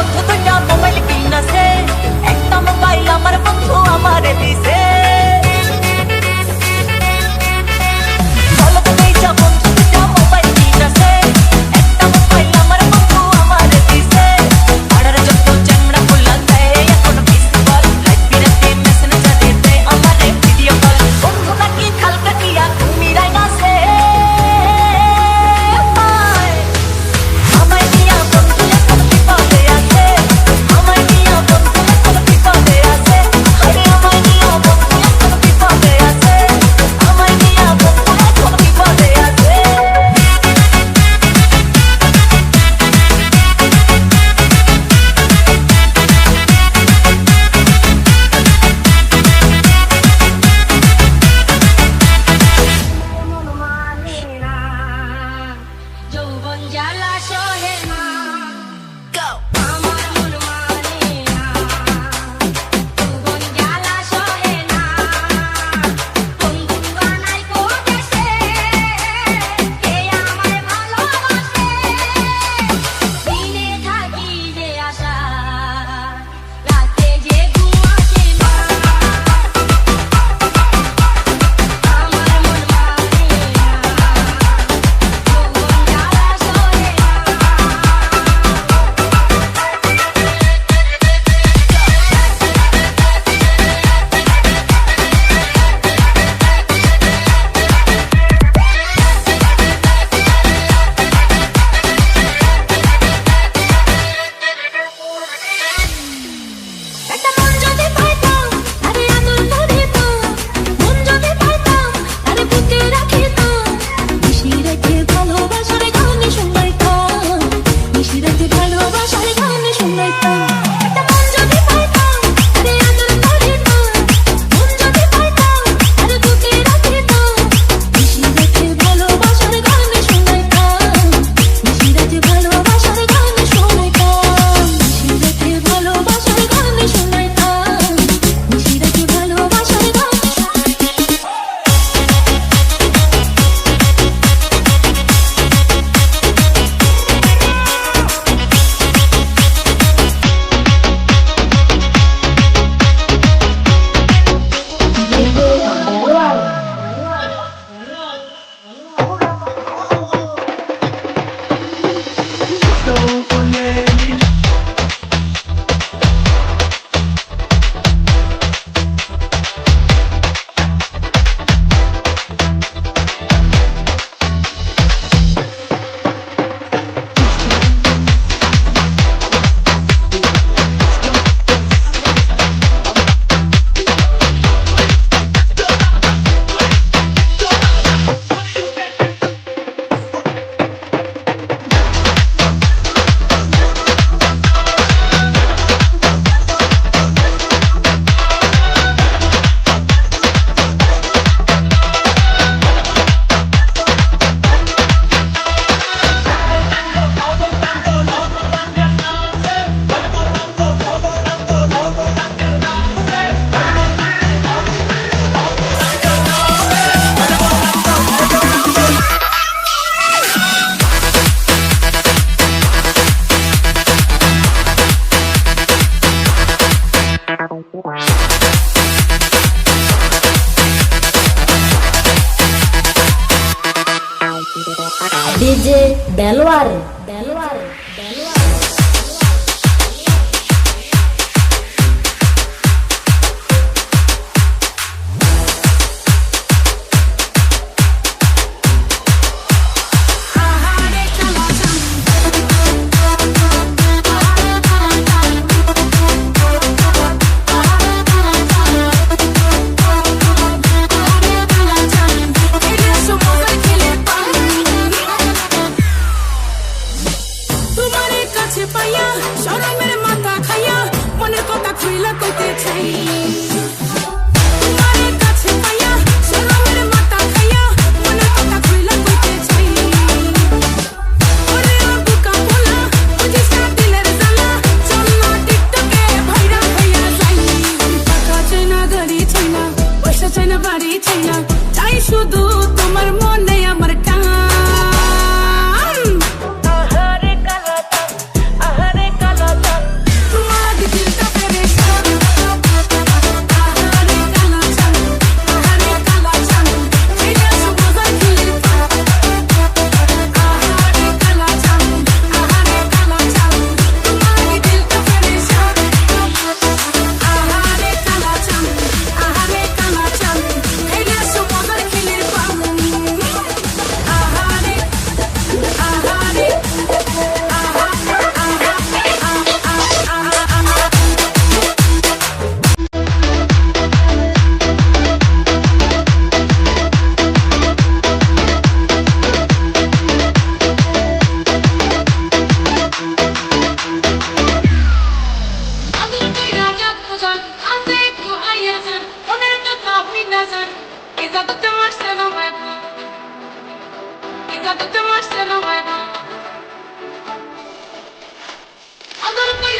বন্ধু দুইটা মোবাইল কিনাছে একটা মোবাইল আমার বন্ধু আমারে দিছে। ভালো বন্ধু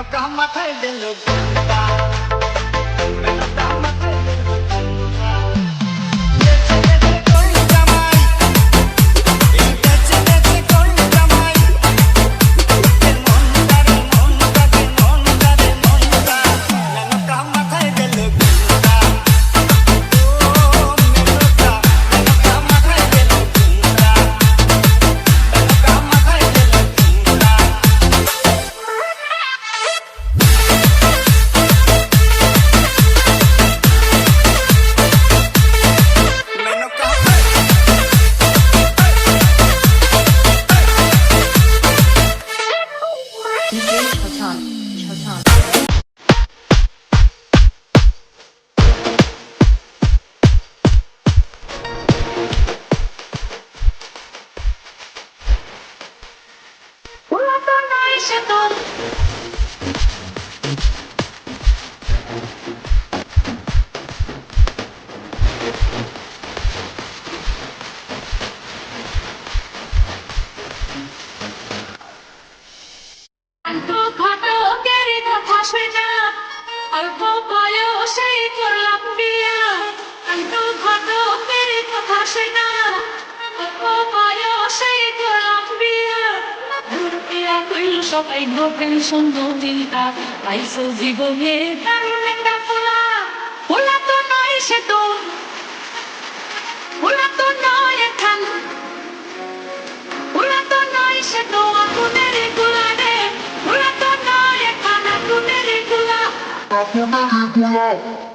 ब्रह्म थे दिल DJ Chao。অল্প বয়সে করলাম বিয়া। এত ঘটকের কথা শোনা। অল্প বয়সে করলাম বিয়া। বিয়া কইল সবাই নোবেল সুন্দরীরা পাইছো জীবনে দারুণ একটা পোলা। 你别哭了。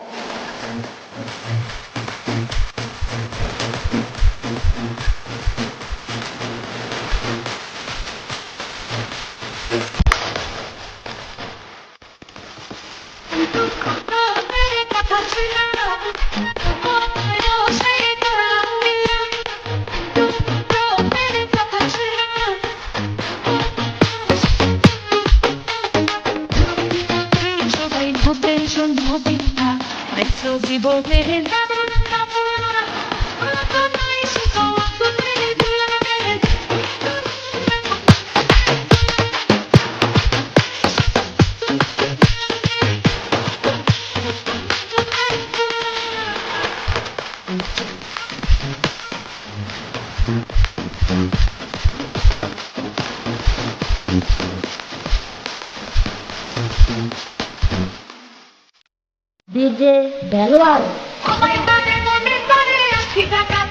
ডিজে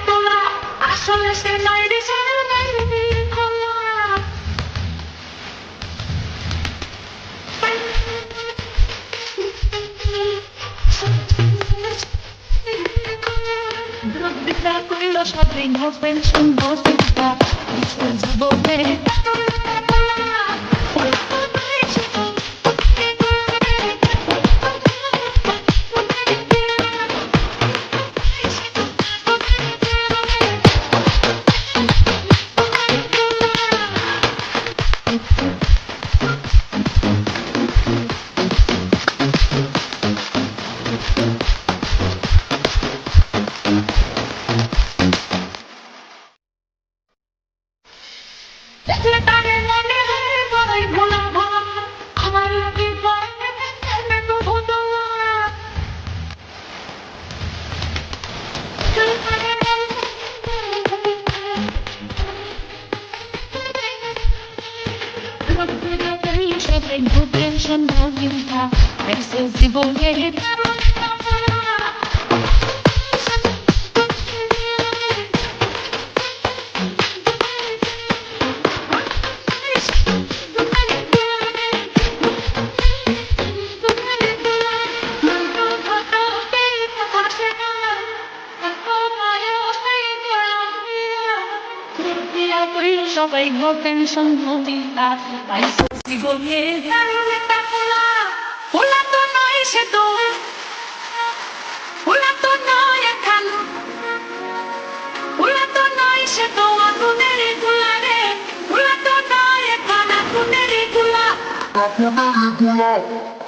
তোলা আসলে সে নাই রে রে খোলা। Droga কইল সবই হবেন সুন্দর চিন্তা। জীবনে দেখলে সবাই ভুবেন সুন্দর চিন্তা জীবনে সবাই হবেন সুন্দর চিন্তা জীবনে ভোলা তো নয় সে তো। ভোলা তো নয় এখন। ভোলা তো নয় সে তো আগুনেরগুলা রে ভোলা তো নয় এখন আগুনেরগুলা Aguneira do